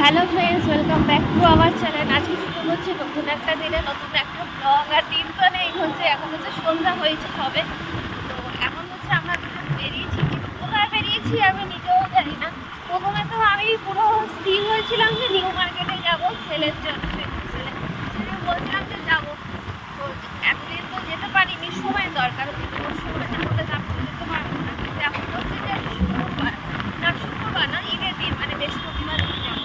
Hello friends welcome back to our channel আজকে শুরু হচ্ছে নতুন একটা দিনে নতুন একটা ব্লগ আর দিন তো নেই হচ্ছে, এখন হচ্ছে সন্ধ্যা হয়েছে সবে। তো এখন হচ্ছে আমরা দুজন বেরিয়েছি। কিন্তু কোথায় বেরিয়েছি আমি নিজেও জানি না। প্রথমে তো আমি পুরো স্থির হয়েছিলাম যে নিউ মার্কেটে যাব সেলের জন্য সেলে সেলে বলছিলাম যে যাব তো এতদিন তো যেতে পারিনি সময় দরকার কিন্তু ওর সময় না হলে তারপরে যেতে পারব না কিন্তু এখন হচ্ছে যে শুক্রবার না শুক্রবার না ঈদের দিন মানে বৃহস্পতিবার দিন যাব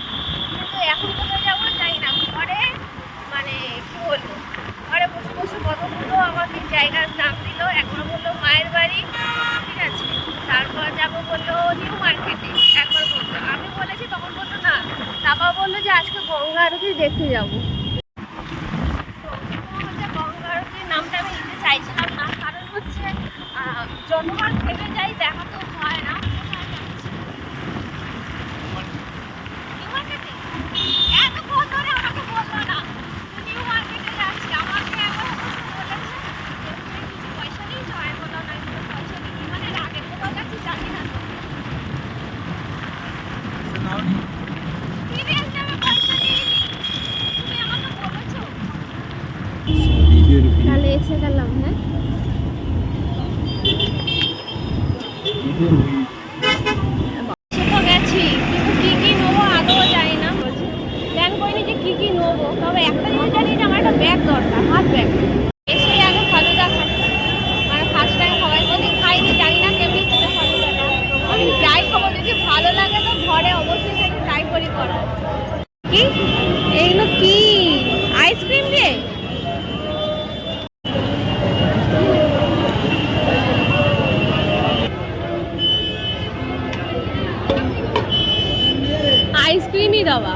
কিন্তু এখন কোথায় যাব জানি না ঘরে মানে কি বলব ঘরে বসে বসে আমাকে জায়গার নাম দিল একবার বলল মায়ের বাড়ি। ঠিক আছে, তারপর যাব বলল নিউ মার্কেটে একবার বলল। আমি বলেছি, তখন বলল না। তারপর বলল যে আজকে গঙ্গা আরতি দেখতে যাব। গঙ্গা নামটা আমি নিতে চাইছিলাম না, কারণ হচ্ছে যতবার ভেবে যাই দেখা তো হয় না নিউ মার্কেটে এতক্ষণ ধরে আমাকে বলল না নিউ মার্কেটে যাচ্ছি আমাকে একবার অবশ্য বলেছে যে তুমি কিছু পয়সা নিয়েছো আমি বললাম না কিছু পয়সা নিই মানে আগে কোথাও যাচ্ছি জানি না তো সিরিয়াসলি আমি পয়সা নিইনি তুমি আমাকে বলেছ তাহলে এসে গেলাম হ্যাঁ সে তো গেছি কিন্তু কী কী নেব? আদৌ জানি না প্ল্যান করিনি যে কী কী নেব তবে একটা জিনিস জানি যে আমার একটা ব্যাগ দরকার হাত ব্যাগ এসে আগে ফালুদা খাচ্ছি মানে ফার্স্ট টাইম সবাই কোনোদিন খাইনি জানি না কেমনি খেতে ফালুদাটা আমি ট্রাই করব যদি ভালো লাগে তো ঘরে অবশ্যই সেটা ট্রাই করি করা কি? এইগুলো কি? আইসক্রিম দিয়ে? আইসক্রিমই দেওয়া।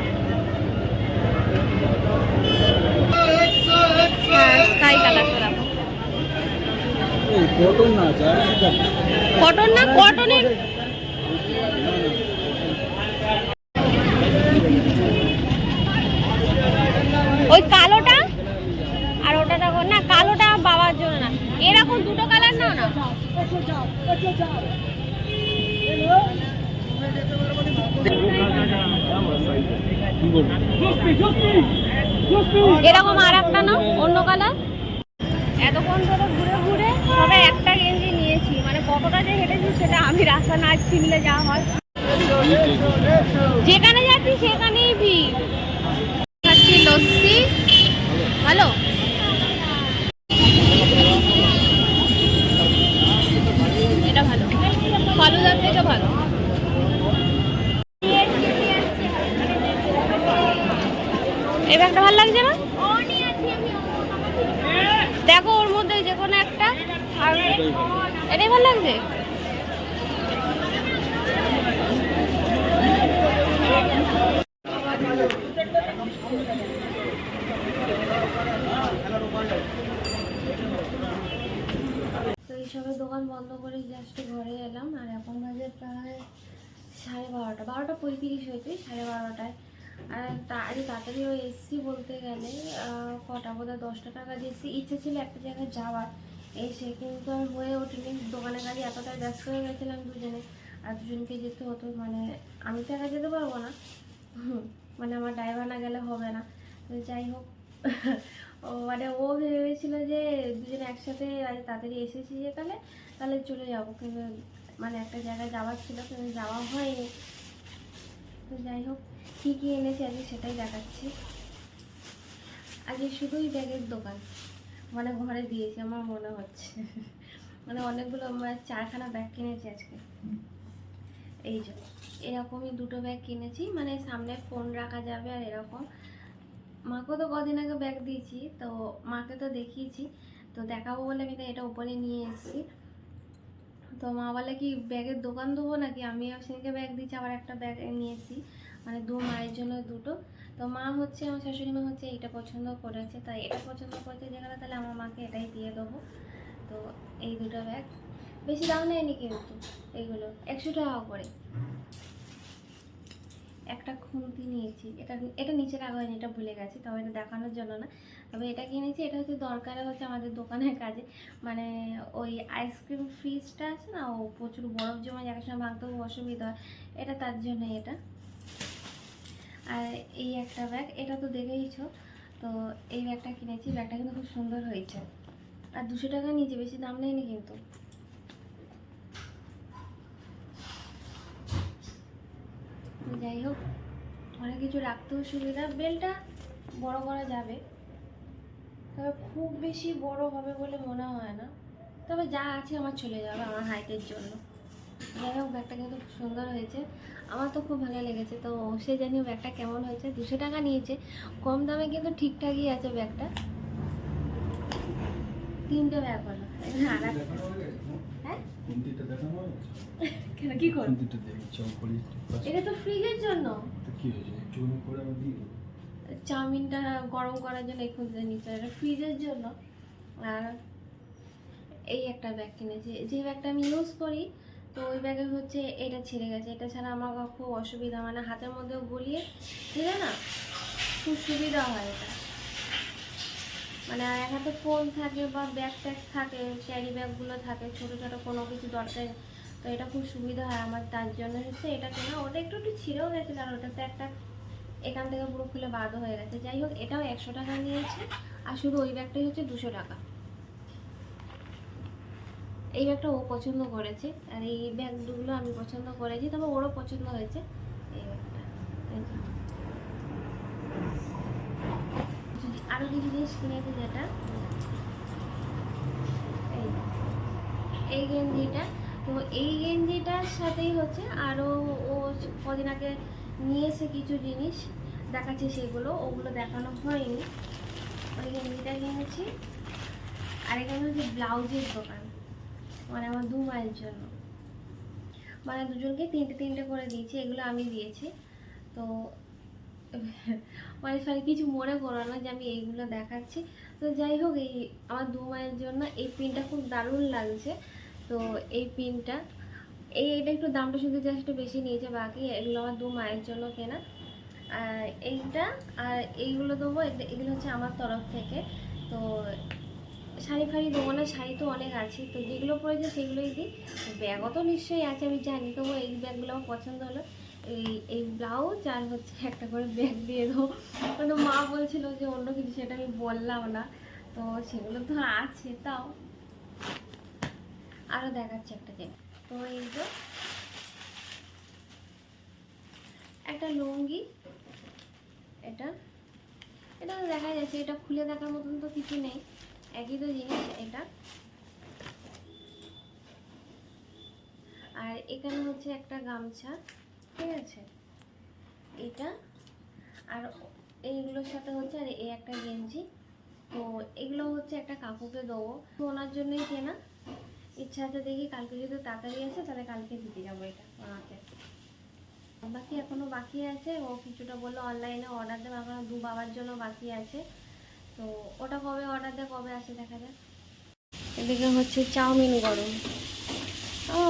স্কাই কালার করা কটন না কটন না কটনের কালোটা? আর ওটা দেখো, না, কালোটা বাবার জন্য না। এরকম দুটো কালার নাও না। এরকম আর একটা নাও, অন্য কালার। এতক্ষণ ধরে ঘুরে ঘুরে সবে একটা গেঞ্জি নিয়েছি। মানে কতটা যে হেঁটেছি সেটা আমি রাস্তা না চিনলে যা হয় যেখানে যাচ্ছি সেখানেই ভিড় খাচ্ছি লস্যি ভালো এটা ভালো ফালুদার থেকে ভালো এই ব্যাগটা ভালো লাগছে না দেখো ওর মধ্যে যে কোনো একটা। এটাই ভালো লাগছে? দোকান বন্ধ করে জাস্ট ঘরে এলাম, আর এখন বাজে প্রায় সাড়ে বারোটা। বারোটা পঁয়ত্রিশ হয়েছে, সাড়ে বারোটায়। আর তাড়ি তাড়াতাড়িও এসছি বলতে গেলে কটা বোধহয় দশটা টাকা দিয়েছি। ইচ্ছে ছিল একটা জায়গায় যাওয়ার। এসে কিন্তু আর হয়ে ওঠেনি। দোকানের কাজে এতটাই ব্যস্ত হয়ে গেছিলাম দুজনে। আর দুজনকে যেতে হতো মানে আমি তো একা যেতে পারব না। মানে আমার ড্রাইভার না গেলে হবে না। যাই হোক মানে ও ভেবেছিল যে দুজনে একসাথে তাড়াতাড়ি এসেছি যেখানে তাহলে তাহলে চলে যাব। কিন্তু মানে একটা জায়গায় যাওয়ার ছিল, কিন্তু যাওয়া হয়নি। তো যাই হোক, কী কী এনেছি আজকে সেটাই দেখাচ্ছি। আজকে শুধুই ব্যাগের দোকান। মানে ঘরে দিয়েছি, আমার মনে হচ্ছে। মানে অনেকগুলো আমরা চারখানা ব্যাগ কিনেছি আজকে। এই যে, এরকমই দুটো ব্যাগ কিনেছি মানে সামনে ফোন রাখা যাবে আর এরকম। মাকেও তো কদিন আগে ব্যাগ দিয়েছি, তো মাকে তো দেখিয়েছি। তো দেখাবো বলে আমি তো এটা উপরে নিয়ে এসেছি। তো মা বলে কি, ব্যাগের দোকান দেবো নাকি? আমি সেদিকে ব্যাগ দিচ্ছি আবার একটা ব্যাগ নিয়েছি। মানে দু মায়ের জন্য দুটো। তো মা হচ্ছে, আমার শাশুড়ি মা হচ্ছে এইটা পছন্দ করেছে। তাই এটা পছন্দ করেছে যেখানে তাহলে আমার মাকে এটাই দিয়ে দেবো। তো এই দুটো ব্যাগ। বেশি দাম নেয়নি কিন্তু এইগুলো একশো টাকা করে। একটা খুন্তি নিয়েছি। এটা এটা নিচে রাখা হয়নি, এটা ভুলে গেছি। তবে এটা দেখানোর জন্য না। তবে এটা কিনেছি, এটা হচ্ছে দরকারে হচ্ছে আমাদের দোকানের কাজে। মানে ওই আইসক্রিম ফ্রিজটা আছে না, ও প্রচুর বরফ জমে এক সময় ভাঙতে খুব অসুবিধা হয়। এটা তার জন্য এটা। আর এই একটা ব্যাগ এটা তো দেখেইছো, তো এই ব্যাগটা কিনেছি ব্যাগটা কিন্তু খুব সুন্দর হয়েছে। আর দুশো টাকা নিয়েছে, বেশি দাম নেয়নি কিন্তু। যাই হোক, অনেক কিছু রাখতেও সুবিধা। বেলটা বড় করা যাবে। তবে খুব বেশি বড় হবে বলে মনে হয় না। তবে যা আছে আমার চলে যাবে আমার হাইটের জন্য। যাই হোক ব্যাগটা কিন্তু খুব সুন্দর হয়েছে। আমার তো খুব ভালো লেগেছে। তো সে জানি ব্যাগটা কেমন হয়েছে। দুশো টাকা নিয়েছে। কম দামে কিন্তু ঠিকঠাকই আছে ব্যাগটা। তিনটে ব্যাগ হলো। হ্যাঁ কেন কি করব এটা তো ফ্রিজের জন্য। কি হয়েছে? করে আমি দিয়ে চাউমিনটা গরম করার জন্য খুঁজতে নিতে এটা ফ্রিজের জন্য। আর এই একটা ব্যাগ কিনেছি, যে ব্যাগটা আমি ইউজ করি, তো ওই ব্যাগে হচ্ছে এটা ছিঁড়ে গেছে। এটা ছাড়া আমার খুব অসুবিধা মানে হাতের মধ্যেও গলিয়ে দিলে না খুব সুবিধা হয় এটা। মানে এক হাতে ফোন থাকে বা ব্যাগ ট্যাগ থাকে ক্যারি ব্যাগগুলো থাকে, ছোটো ছোটো কোনো কিছু দরকার, তো এটা খুব সুবিধা হয় আমার, তার জন্য হচ্ছে এটা কেনা। ওটা একটু একটু ছিঁড়েও গেছিল আর ওটাতে একটা এখান থেকে পুরো খুলে বাদও হয়ে গেছে। যাই হোক, এটাও একশো টাকা নিয়েছে। আর শুধু ওই ব্যাগটাই হচ্ছে দুশো টাকা। এই ব্যাগটা ও পছন্দ করেছে। আর এই ব্যাগগুলো আমি পছন্দ করেছি, তবে ওরও পছন্দ হয়েছে। এই ব্যাগটা, এই যদি- আরও কিছু জিনিস কিনেছে যেটা, এই এই গেঞ্জিটা। তো এই গেঞ্জিটার সাথেই হচ্ছে আরও ও কদিন আগে নিয়ে এসে কিছু জিনিস, দেখাচ্ছে সেগুলো, ওগুলো দেখানো হয়নি। ওই গেঞ্জিটা কিনেছি। আর এখানে হচ্ছে ব্লাউজের দোকান। মানে আমার দু মায়ের জন্য। মানে দুজনকে তিনটে তিনটে করে দিয়েছি, এগুলো আমি দিয়েছি। তো মানে সরি কিছু মনে করো না যে আমি এইগুলো দেখাচ্ছি। তো যাই হোক, এই আমার দু মায়ের জন্য এই পিনটা খুব দারুণ লাগছে। তো এই পিনটা এই এটা একটু দামটা শুধু জাস্ট একটু বেশি নিয়েছে বাকি। এগুলো আমার দু মায়ের জন্য কেনা। আর এইটা, আর এইগুলো দেবো। এগুলো- হচ্ছে আমার তরফ থেকে। তো শাড়ি ফাড়ি দেবো না, শাড়ি তো অনেক আছে। তো যেগুলো পরেছে সেগুলোই দিই। ব্যাগও তো নিশ্চয়ই আছে, আমি জানি। তবু এই ব্যাগগুলো আমার পছন্দ হলো। এই এই ব্লাউজ আর হচ্ছে একটা করে ব্যাগ দিয়ে দেবো। মানে মা বলছিল যে অন্য কিছু, সেটা আমি বললাম না। তো সেগুলো তো আছে তাও। আরও দেখাচ্ছে একটা জিনিস। তো একটা লুঙ্গি। এটা। এটা দেখা যাচ্ছে, এটা খুলে দেখার মতন তো কিছু নেই। একই তো জিনিস, এটা। আর এখানে হচ্ছে একটা গামছা, ঠিক আছে? এটা। আর এইগুলোর সাথে হচ্ছে, আর এই একটা গেঞ্জি। তো এগুলো হচ্ছে একটা কাকুকে দেবো। ওনার জন্যই কেনা। ইচ্ছা আছে দেখি কালকে যদি তাড়াতাড়ি আসে তাহলে কালকে দিতে যাব এটা ওনাকে বাকি এখনও বাকি আছে ও কিছুটা বলল অনলাইনে অর্ডার দেবে এখনও দু বাবার জন্য বাকি আছে। তো ওটা কবে অর্ডার দেয় কবে আসে দেখা যাক। এদিকে হচ্ছে চাউমিন গরম। ও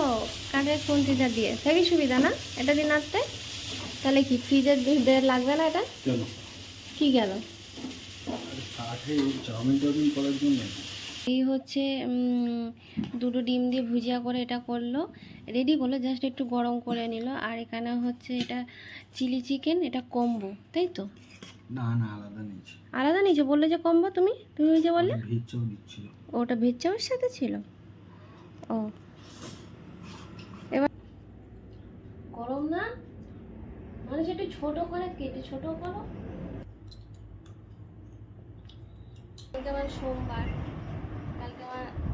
কাঠের খুন্তিটা দিয়ে? হেবি সুবিধা না? এটা দিন আসতে? তাহলে কি ফ্রিজের দের লাগবে না এটা? কি গেল? চাউমিন টাউমিন করার জন্য? এই হচ্ছে দুটো ডিম দিয়ে ভুজিয়া করে এটা করল। রেডি করল জাস্ট একটু গরম করে নিল। আর এখানে হচ্ছে এটা চিলি চিকেন এটা কম্বো তাই তো? না না আলাদা নিয়েছি। আলাদা নিচে বললে যে কম্বো তুমি? তুমি ওই যে বললে? ভেজ চাও দিচ্ছিল। ওটা ভেজ চাউয়ের সাথে ছিল? ও। এবার গরম না? মানে সেটা ছোট করে কেটে ছোট করো। সোমবার।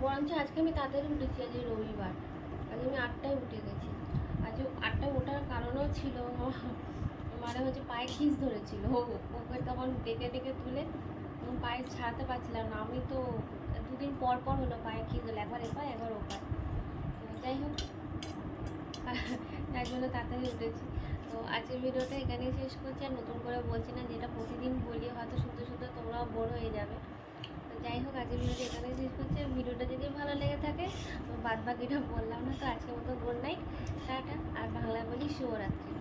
বরঞ্চ আজকে আমি তাড়াতাড়ি উঠেছি, আজ রবিবার। আজ আমি আটটায় উঠে গেছি। আজ আটটায় ওঠার কারণও ছিল মানে হচ্ছে পায়ে খিস ধরেছিল। ওকে তখন ডেকে ডেকে তুলে পায়ে ছাড়াতে পারছিলাম না। আমি তো দুদিন পর পর হলো পায়ে খিস হলো একবার এপায় একবার ওপায় যাই হোক তার জন্য তাড়াতাড়ি উঠেছি। তো আজকের ভিডিওটা এখানেই শেষ করছি। আর নতুন করে বলছি না যেটা প্রতিদিন বলি, হয়তো শুনতে শুনতে তোমরাও বোর হয়ে যাবে। যাই হোক, আজকের ভিডিওটি এখানে শেষ করছে। ভিডিওটা যদি ভালো লেগে থাকে বাদ বাকিটা বললাম না, তো আজকের মতো গুড নাইট, টাটা, আর বাংলা বলি শুভরাত্রি।